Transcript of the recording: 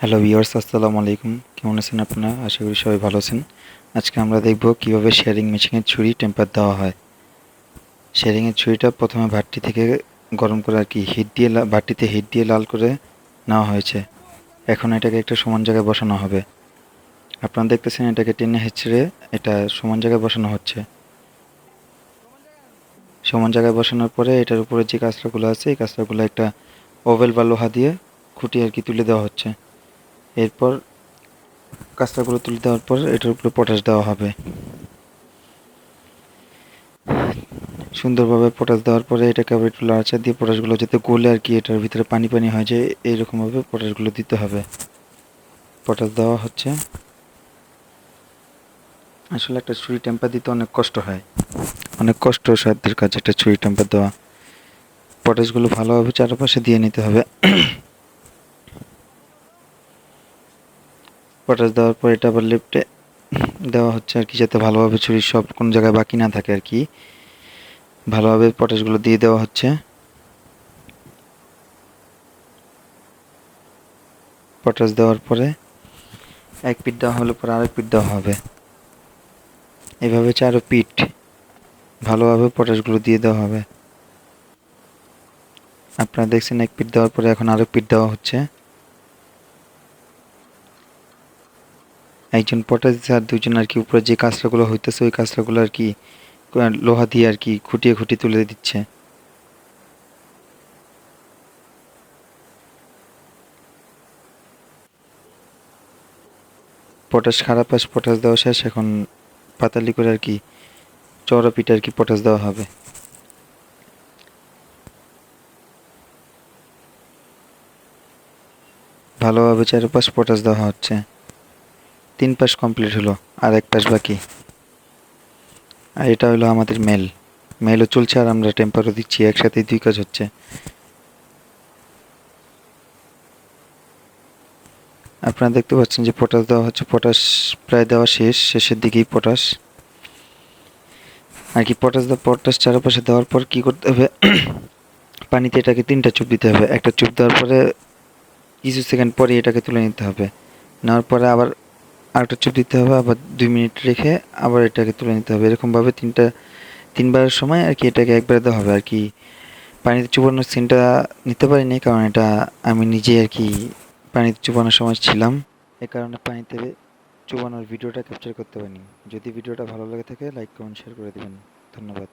Hello viewers আসসালামু আলাইকুম। কেমন আছেন আপনারা? আশা করি সবাই ভালো আছেন। আজকে আমরা দেখব কীভাবে শেয়ারিং মেশিনের ছুরি টেম্পার দেওয়া হয়। শেয়ারিংয়ের ছুরিটা প্রথমে ভাটটি থেকে গরম করে আর কি হিট দিয়ে ভাটটিতে হিট দিয়ে লাল করে নেওয়া হয়েছে। এখন এটাকে একটা সমান জায়গায় বসানো হবে। আপনারা দেখতেছেন এটাকে টেনে হেঁচড়ে এটা সমান জায়গায় বসানো হচ্ছে। সমান জায়গায় বসানোর পরে এটার উপরে যে কাঁচড়াগুলো আছে, এই কাঁচড়াগুলো একটা ওভেল বা লোহা দিয়ে খুঁটি আর কি তুলে দেওয়া হচ্ছে। এরপর কাঁচড়াগুলো তুলে দেওয়ার পর এটার উপরে পটাশ দেওয়া হবে। সুন্দরভাবে পটাশ দেওয়ার পরে এটাকে আবার একটু লাড়াচাড়া দিয়ে পটাশগুলো যাতে গলে আর কি, এটার ভিতরে পানি পানি হয়ে যায় এইরকমভাবে পটাশগুলো দিতে হবে। পটাশ দেওয়া হচ্ছে। আসলে একটা ছুরি টেম্পার দিতে অনেক কষ্ট হয়। অনেক কষ্ট সাধ্যের কাজ একটা ছুরি টেম্পার দেওয়া। পটাশগুলো ভালোভাবে চারপাশে দিয়ে নিতে হবে। পটাশ দেওয়ার পর এটা আবার লেফটে দেওয়া হচ্ছে আর কি, যাতে ভালোভাবে ছুরির সব কোন জায়গায় বাকি না থাকে আর কি। ভালোভাবে পটাশগুলো দিয়ে দেওয়া হচ্ছে। পটাশ দেওয়ার পরে এক পিঠ দেওয়া হলে পরে আরেক পিঠ দেওয়া হবে। এভাবে চারো পিঠ ভালোভাবে পটাশগুলো দিয়ে দেওয়া হবে। আপনারা দেখছেন এক পিঠ দেওয়ার পরে এখন আরেক পিঠ দেওয়া হচ্ছে। একজন পটাশ দিচ্ছে আর দুজন আর কি উপরে যে কাঁচড়াগুলো হইতেছে, ওই কাঁচড়াগুলো আর কি লোহা দিয়ে আর কি খুঁটিয়ে খুঁটিয়ে তুলে দিচ্ছে। পটাশ খারাপ পাশ পটাশ দেওয়া শেষ, এখন পাতালি করে আর কি চড়া পিঠে আর কি পটাশ দেওয়া হবে। ভালোভাবে চারপাশ পটাশ দেওয়া হচ্ছে। তিন পাশ কমপ্লিট হলো, আর এক পাশ বাকি। আর এটা হলো আমাদের মেল মেলও চলছে আর আমরা টেম্পারও দিচ্ছি একসাথে দুই কাজ হচ্ছে। আপনারা দেখতে পাচ্ছেন যে পটাশ দেওয়া হচ্ছে পটাশ প্রায় দেওয়া শেষ, শেষের দিকেই পটাশ আর কি পটাশ দেওয়া পটাশ চারপাশে দেওয়ার পর কি করতে হবে? পানিতে এটাকে তিনটা চুপ দিতে হবে। একটা চুপ দেওয়ার পরে কিছু সেকেন্ড পরে এটাকে তুলে নিতে হবে। নেওয়ার পরে আবার আরেকটা চুপ দিতে হবে, আবার দুই মিনিট রেখে আবার এটাকে তুলে নিতে হবে। এরকমভাবে তিনটা, তিনবারের সময় আর কি এটাকে একবারে দেওয়া হবে। আর কি পানিতে চুবানোর সিনটা নিতে পারিনি, কারণ এটা আমি নিজে আর কি পানিতে চুবানোর সময় ছিলাম। এ কারণে পানিতে চুবানোর ভিডিওটা ক্যাপচার করতে পারিনি। যদি ভিডিওটা ভালো লাগে থাকে লাইক কমেন্ট শেয়ার করে দেবেন। ধন্যবাদ।